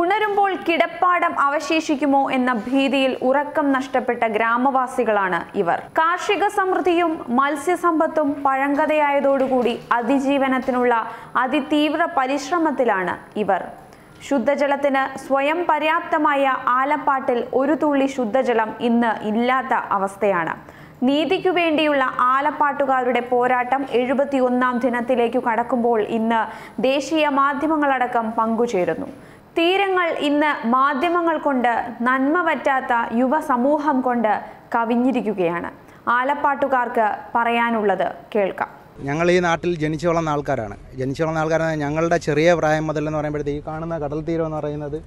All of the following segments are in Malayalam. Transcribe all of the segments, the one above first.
ഉണരുമ്പോൾ കിടപ്പാടം അവശേഷിക്കുമോ എന്ന ഭീതിയിൽ ഉറക്കം നഷ്ടപ്പെട്ട ഗ്രാമവാസികളാണ് ഇവർ. കാർഷിക സമൃദ്ധിയും മത്സ്യസമ്പത്തും പഴങ്കഥയായതോടുകൂടി അതിജീവനത്തിനുള്ള അതിതീവ്ര പരിശ്രമത്തിലാണ് ഇവർ. ശുദ്ധജലത്തിന് സ്വയം പര്യാപ്തമായ ആലപ്പാട്ടിൽ ഒരു തുള്ളി ശുദ്ധജലം ഇന്ന് ഇല്ലാത്ത അവസ്ഥയാണ്. നീതിക്കു വേണ്ടിയുള്ള ആലപ്പാട്ടുകാരുടെ പോരാട്ടം എഴുപത്തിയൊന്നാം ദിനത്തിലേക്കു കടക്കുമ്പോൾ ഇന്ന് ദേശീയ മാധ്യമങ്ങളടക്കം പങ്കുചേരുന്നു. തീരങ്ങൾ ഇന്ന് മാധ്യമങ്ങൾ കൊണ്ട് നന്മ പറ്റാത്ത യുവസമൂഹം കൊണ്ട് കവിഞ്ഞിരിക്കുകയാണ്. ആലപ്പാട്ടുകാർക്ക് പറയാനുള്ളത് കേൾക്കാം. ഞങ്ങൾ ഈ നാട്ടിൽ ജനിച്ചു വളർന്ന ആൾക്കാരാണ്. ജനിച്ചു വളർന്ന ആൾക്കാരാണ് ഞങ്ങളുടെ ചെറിയ പ്രായം മുതൽ എന്ന് പറയുമ്പോഴത്തേക്ക് ഈ കാണുന്ന കടൽ തീരം എന്ന് പറയുന്നത്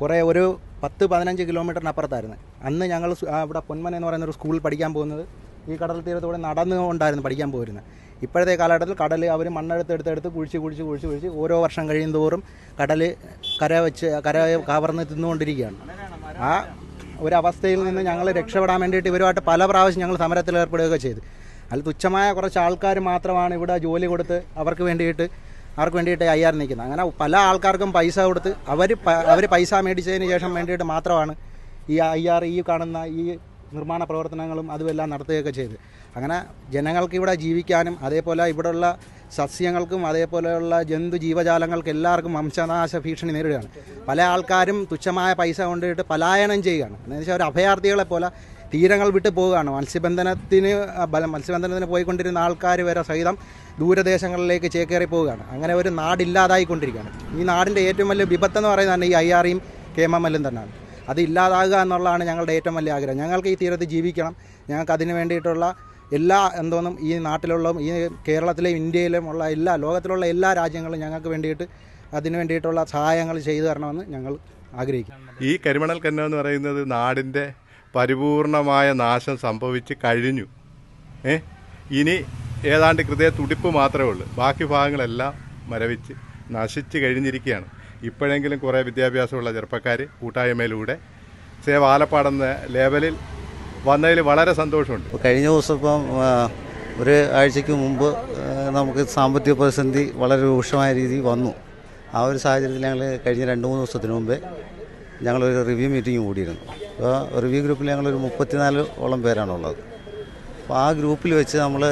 കുറേ ഒരു പത്ത് പതിനഞ്ച് കിലോമീറ്ററിനപ്പുറത്തായിരുന്നു. അന്ന് ഞങ്ങൾ അവിടെ പൊന്മന എന്ന് പറയുന്ന ഒരു സ്കൂളിൽ പഠിക്കാൻ പോകുന്നത് ഈ കടൽ തീരത്തൂടെ നടന്നുകൊണ്ടായിരുന്നു പഠിക്കാൻ പോയിരുന്നത്. ഇപ്പോഴത്തെ കാലഘട്ടത്തിൽ കടൽ അവർ മണ്ണെടുത്തെടുത്തെടുത്ത് കുഴിച്ച് കുഴിച്ച് കുഴിച്ച് കുഴിച്ച് ഓരോ വർഷം കഴിയും തോറും കടൽ കര വെച്ച് കര കവർന്ന് തിന്നുകൊണ്ടിരിക്കുകയാണ്. ആ ഒരവസ്ഥയിൽ നിന്ന് ഞങ്ങൾ രക്ഷപ്പെടാൻ വേണ്ടിയിട്ട് ഇവരുമായിട്ട് പല പ്രാവശ്യം ഞങ്ങൾ സമരത്തിൽ ഏർപ്പെടുകയൊക്കെ ചെയ്തു. അതിൽ തുച്ഛമായ കുറച്ച് ആൾക്കാർ മാത്രമാണ് ഇവിടെ ജോലി കൊടുത്ത് അവർക്ക് വേണ്ടിയിട്ട് അവർക്ക് വേണ്ടിയിട്ട് അയ്യാർ നിൽക്കുന്നത്. അങ്ങനെ പല ആൾക്കാർക്കും പൈസ കൊടുത്ത് അവർ അവർ പൈസ മേടിച്ചതിന് ശേഷം വേണ്ടിയിട്ട് മാത്രമാണ് ഈ അയ്യാർ ഈ കാണുന്ന ഈ നിർമ്മാണ പ്രവർത്തനങ്ങളും അതുമെല്ലാം നടത്തുകയൊക്കെ ചെയ്ത്. അങ്ങനെ ജനങ്ങൾക്ക് ഇവിടെ ജീവിക്കാനും അതേപോലെ ഇവിടെയുള്ള സസ്യങ്ങൾക്കും അതേപോലെയുള്ള ജന്തു ജീവജാലങ്ങൾക്ക് എല്ലാവർക്കും വംശനാശ ഭീഷണി നേരിടുകയാണ്. പല ആൾക്കാരും തുച്ഛമായ പൈസ കൊണ്ടിട്ട് പലായനം ചെയ്യുകയാണ്. എന്ന് വെച്ചാൽ ഒരു അഭയാർത്ഥികളെ പോലെ തീരങ്ങൾ വിട്ട് പോവുകയാണ് മത്സ്യബന്ധനത്തിന് മത്സ്യബന്ധനത്തിന് പോയിക്കൊണ്ടിരുന്ന ആൾക്കാർ വരെ സഹിതം ദൂരദേശങ്ങളിലേക്ക് ചേക്കേറി പോവുകയാണ് അങ്ങനെ ഒരു നാടില്ലാതായിക്കൊണ്ടിരിക്കുകയാണ്. ഈ നാടിന്റെ ഏറ്റവും വലിയ വിപത്തെന്ന് പറയുന്നതാണ് ഈ ഐ ആറിയും കെ എം എം എല്ലും തന്നെയാണ്. അത് ഇല്ലാതാകുക എന്നുള്ളതാണ് ഞങ്ങളുടെ ഏറ്റവും വലിയ ആഗ്രഹം. ഞങ്ങൾക്ക് ഈ തീരത്ത് ജീവിക്കണം. ഞങ്ങൾക്ക് അതിന് വേണ്ടിയിട്ടുള്ള എല്ലാ എന്തോന്നും ഈ നാട്ടിലുള്ള ഈ കേരളത്തിലെയും ഇന്ത്യയിലും ഉള്ള എല്ലാ ലോകത്തിലുള്ള എല്ലാ രാജ്യങ്ങളും ഞങ്ങൾക്ക് വേണ്ടിയിട്ട് അതിന് വേണ്ടിയിട്ടുള്ള സഹായങ്ങൾ ചെയ്തു തരണമെന്ന് ഞങ്ങൾ ആഗ്രഹിക്കുന്നു. ഈ കരിമണൽ കന്നം എന്ന് പറയുന്നത് നാടിന്റെ പരിപൂർണമായ നാശം സംഭവിച്ച് കഴിഞ്ഞു. ഏ? ഇനി ഏതാണ്ട് ഹൃദയ തുടിപ്പ് മാത്രമേ ഉള്ളൂ. ബാക്കി ഭാഗങ്ങളെല്ലാം മരവിച്ച് നശിച്ച് കഴിഞ്ഞിരിക്കുകയാണ്. ഇപ്പോഴെങ്കിലും കുറേ വിദ്യാഭ്യാസമുള്ള ചെറുപ്പക്കാർ കൂട്ടായ്മയിലൂടെ സേവ് ആലപ്പാടെന്ന ലേവലിൽ വന്നതിൽ വളരെ സന്തോഷമുണ്ട്. കഴിഞ്ഞ ദിവസം ഇപ്പം ഒരു ആഴ്ചയ്ക്ക് മുമ്പ് നമുക്ക് സാമ്പത്തിക പ്രതിസന്ധി വളരെ രൂക്ഷമായ രീതിയിൽ വന്നു. ആ ഒരു സാഹചര്യത്തിൽ ഞങ്ങൾ കഴിഞ്ഞ രണ്ട് മൂന്ന് ദിവസത്തിന് മുമ്പേ ഞങ്ങളൊരു റിവ്യൂ മീറ്റിംഗ് കൂടിയിരുന്നു. അപ്പോൾ റിവ്യൂ ഗ്രൂപ്പിൽ ഞങ്ങളൊരു മുപ്പത്തിനാല് ഓളം പേരാണുള്ളത്. അപ്പോൾ ആ ഗ്രൂപ്പിൽ വെച്ച് നമ്മൾ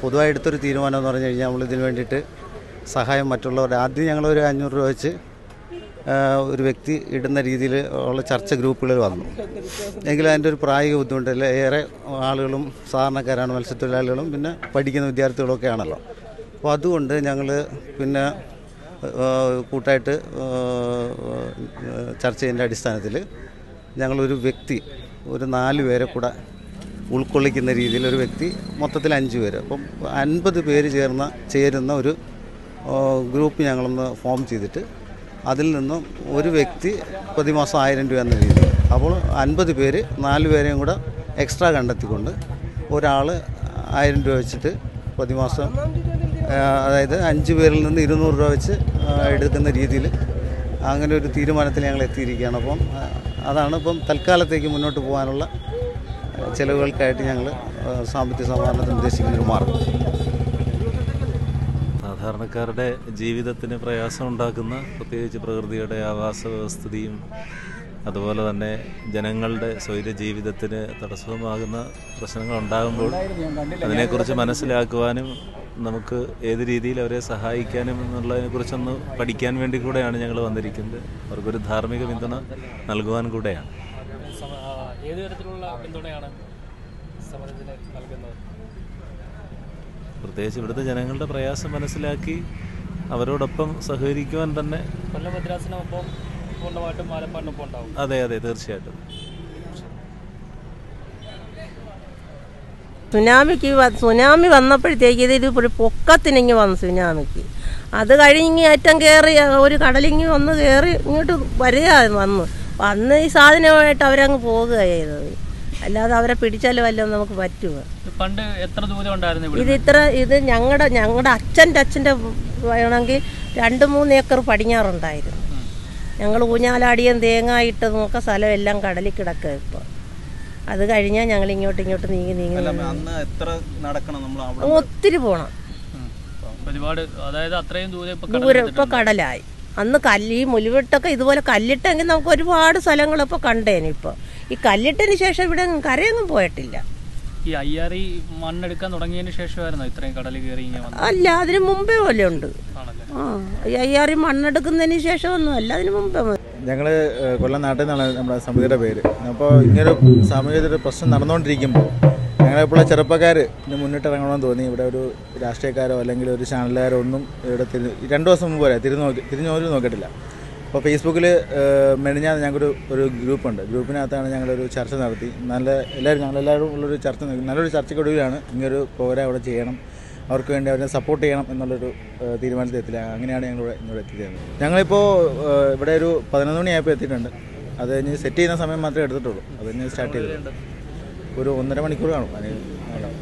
പൊതുവായി എടുത്തൊരു തീരുമാനം എന്ന് പറഞ്ഞു കഴിഞ്ഞാൽ നമ്മൾ ഇതിന് വേണ്ടിയിട്ട് സഹായം മറ്റുള്ളവരുടെ ആദ്യം ഞങ്ങളൊരു അഞ്ഞൂറ് രൂപ വെച്ച് ഒരു വ്യക്തി ഇടുന്ന രീതിയിൽ ഉള്ള ചർച്ച ഗ്രൂപ്പുകളിൽ വന്നു. എങ്കിലും അതിന്റെ ഒരു പ്രായോഗിക ബുദ്ധിമുട്ടില്ല. ഏറെ ആളുകളും സാധാരണക്കാരാണ് മത്സ്യത്തൊഴിലാളികളും പിന്നെ പഠിക്കുന്ന വിദ്യാർത്ഥികളൊക്കെ ആണല്ലോ അപ്പോൾ അതുകൊണ്ട് ഞങ്ങൾ പിന്നെ കൂട്ടായിട്ട് ചർച്ച ചെയ്യുന്ന അടിസ്ഥാനത്തിൽ ഞങ്ങളൊരു വ്യക്തി ഒരു നാല് പേരെ കൂടെ ഉൾക്കൊള്ളിക്കുന്ന രീതിയിൽ ഒരു വ്യക്തി മൊത്തത്തിൽ അഞ്ച് പേര്. അപ്പം അൻപത് പേര് ചേർന്ന ചേരുന്ന ഒരു ഗ്രൂപ്പ് ഞങ്ങളൊന്ന് ഫോം ചെയ്തിട്ട് അതിൽ നിന്നും ഒരു വ്യക്തി പ്രതിമാസം ആയിരം രൂപ എന്ന രീതിയിൽ. അപ്പോൾ അൻപത് പേര് നാല് പേരെയും കൂടെ എക്സ്ട്രാ കണ്ടെത്തിക്കൊണ്ട് ഒരാൾ ആയിരം രൂപ വെച്ചിട്ട് പ്രതിമാസം അതായത് അഞ്ച് പേരിൽ നിന്ന് ഇരുന്നൂറ് രൂപ വെച്ച് എടുക്കുന്ന രീതിയിൽ അങ്ങനെ ഒരു തീരുമാനത്തിൽ ഞങ്ങൾ എത്തിയിരിക്കുകയാണ്. അപ്പം അതാണ് ഇപ്പം തൽക്കാലത്തേക്ക് മുന്നോട്ട് പോകാനുള്ള ചിലവുകൾക്കായിട്ട് ഞങ്ങൾ സാമ്പത്തിക സമാധാനത്തിന് ഉദ്ദേശിക്കുന്ന ഒരു മാർഗം. സാധാരണക്കാരുടെ ജീവിതത്തിന് പ്രയാസം ഉണ്ടാക്കുന്ന പ്രത്യേകിച്ച് പ്രകൃതിയുടെ ആവാസ വ്യവസ്ഥിതിയും അതുപോലെ തന്നെ ജനങ്ങളുടെ സ്വൈര ജീവിതത്തിന് തടസ്സമാകുന്ന പ്രശ്നങ്ങൾ ഉണ്ടാകുമ്പോൾ അതിനെക്കുറിച്ച് മനസ്സിലാക്കുവാനും നമുക്ക് ഏത് രീതിയിൽ അവരെ സഹായിക്കാനും എന്നുള്ളതിനെക്കുറിച്ചൊന്ന് പഠിക്കാൻ വേണ്ടി കൂടെയാണ് ഞങ്ങൾ വന്നിരിക്കുന്നത്. അവർക്കൊരു ധാർമ്മിക പിന്തുണ നൽകുവാൻ കൂടെയാണ്. ഏത് തരത്തിലുള്ള പിന്തുണയാണ് നൽകുന്നത്? പ്രത്യേകിച്ച് ഇവിടുത്തെ ജനങ്ങളുടെ പ്രയാസം മനസ്സിലാക്കി അവരോടൊപ്പം സഹകരിക്കുവാൻ തന്നെ കൊല്ലം മദ്രാസിനൊപ്പം പൂർണമായിട്ടും ആലപ്പാടിനൊപ്പം ഉണ്ടാവും. അതെ അതെ തീർച്ചയായിട്ടും. സുനാമിക്ക് സുനാമി വന്നപ്പോഴത്തേക്ക് ഇത് ഒരു പൊക്കത്തിനിങ്ങ് വന്നു സുനാമിക്ക്. അത് കഴിഞ്ഞ് ഏറ്റവും കയറി ഒരു കടലിങ്ങി വന്ന് കയറി ഇങ്ങോട്ട് വരിക വന്നു. വന്ന് ഈ സാധനമായിട്ട് അവരങ്ങ് പോകുകയായിരുന്നു ചെയ്തത്. അല്ലാതെ അവരെ പിടിച്ചാൽ വല്ലതും നമുക്ക് പറ്റുമോ? ഇത് പണ്ട് എത്ര ദൂരം ഉണ്ടായിരുന്നു ഇത് ഇത്ര ഇത് ഞങ്ങളുടെ ഞങ്ങളുടെ അച്ഛന്റെ അച്ഛന്റെ വേണമെങ്കിൽ രണ്ട് മൂന്ന് ഏക്കർ പടിഞ്ഞാറുണ്ടായിരുന്നു. ഞങ്ങൾ ഊഞ്ഞാലാടിയും തേങ്ങ ഇട്ടതും ഒക്കെ സ്ഥലം എല്ലാം കടലിൽ കിടക്കുക ഇപ്പോൾ അത് കഴിഞ്ഞാൽ ഞങ്ങൾ ഇങ്ങോട്ട് ഇങ്ങോട്ട് നീങ്ങി നീങ്ങി ഒത്തിരി പോണം. ഒരുപാട് അതായത് അത്രയും ദൂരം ഇപ്പൊ കടലായി. അന്ന് കല്ല് ഈ മുലിവിട്ടൊക്കെ ഇതുപോലെ കല്ലിട്ടെങ്കിൽ നമുക്ക് ഒരുപാട് സ്ഥലങ്ങളിപ്പോൾ കണ്ടേനിപ്പോ ഈ കല്ലിട്ടതിന് ശേഷം ഇവിടെ കരയൊന്നും പോയിട്ടില്ല. ഈ അയ്യാറി മണ്ണെടുക്കാൻ തുടങ്ങിയതിന് ശേഷമായിരുന്നോ ഇത്രയും കടൽ കയറി അല്ല അതിന് മുമ്പേ പോലെ ഉണ്ട്. ആണല്ലേ. ആ ഈ അയ്യാറി മണ്ണെടുക്കുന്നതിന് ശേഷമൊന്നും അല്ല അതിന് മുമ്പേ. ഞങ്ങൾ കൊല്ലം നാട്ടിൽ നിന്നാണ് നമ്മുടെ സമിതിയുടെ പേര്. അപ്പോൾ ഇങ്ങനെ സാമൂഹിക പ്രശ്നം നടന്നുകൊണ്ടിരിക്കുമ്പോൾ ഞങ്ങളെപ്പോഴുള്ള ചെറുപ്പക്കാർ ഇതിന് മുന്നിട്ടിറങ്ങണമെന്ന് തോന്നി. ഇവിടെ ഒരു രാഷ്ട്രീയക്കാരോ അല്ലെങ്കിൽ ഒരു ചാനലുകാരോ ഒന്നും ഇവിടെ തിരി രണ്ടു ദിവസം മുമ്പ് വരെ തിരിഞ്ഞു നോക്കി തിരിഞ്ഞു നോക്കിയിട്ടില്ല. അപ്പോൾ ഫേസ്ബുക്കിൽ മെനിഞ്ഞാൽ ഞങ്ങൾക്കൊരു ഒരു ഗ്രൂപ്പുണ്ട്. ഗ്രൂപ്പിനകത്താണ് ഞങ്ങളൊരു ചർച്ച നടത്തി. നല്ല എല്ലാവരും ഞങ്ങളെല്ലാവരും ഉള്ളൊരു ചർച്ച. നല്ലൊരു ചർച്ചയ്ക്കൊടുവിലാണ് ഇങ്ങനൊരു പ്രോഗ്രാം അവിടെ ചെയ്യണം. അവർക്ക് വേണ്ടി അവരെ സപ്പോർട്ട് ചെയ്യണം എന്നുള്ളൊരു തീരുമാനത്തിലെത്തില്ല അങ്ങനെയാണ് ഞങ്ങൾ ഇങ്ങോട്ട് എത്തിച്ചേർന്നത്. ഞങ്ങളിപ്പോൾ ഇവിടെ ഒരു പതിനൊന്ന് മണിയായപ്പോൾ എത്തിയിട്ടുണ്ട്. അത് കഴിഞ്ഞ് സെറ്റ് ചെയ്യുന്ന സമയം മാത്രമേ എടുത്തിട്ടുള്ളൂ. അത് കഴിഞ്ഞ് സ്റ്റാർട്ട് ചെയ്തു ഒരു ഒന്നര മണിക്കൂർ കാണും. അതിന്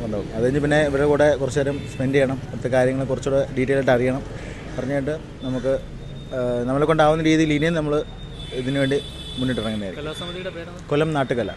ഉണ്ടാവും അത് കഴിഞ്ഞ് പിന്നെ ഇവരുടെ കൂടെ കുറച്ച് നേരം സ്പെൻഡ് ചെയ്യണം. അടുത്ത കാര്യങ്ങൾ കുറച്ചുകൂടെ ഡീറ്റെയിൽ ആയിട്ട് അറിയണം. പറഞ്ഞിട്ട് നമുക്ക് നമ്മളെ കൊണ്ടാവുന്ന രീതിയിൽ ഇനിയും നമ്മൾ ഇതിനുവേണ്ടി മുന്നിട്ടിറങ്ങുന്നതായിരിക്കും. കൊല്ലം നാട്ടുകല.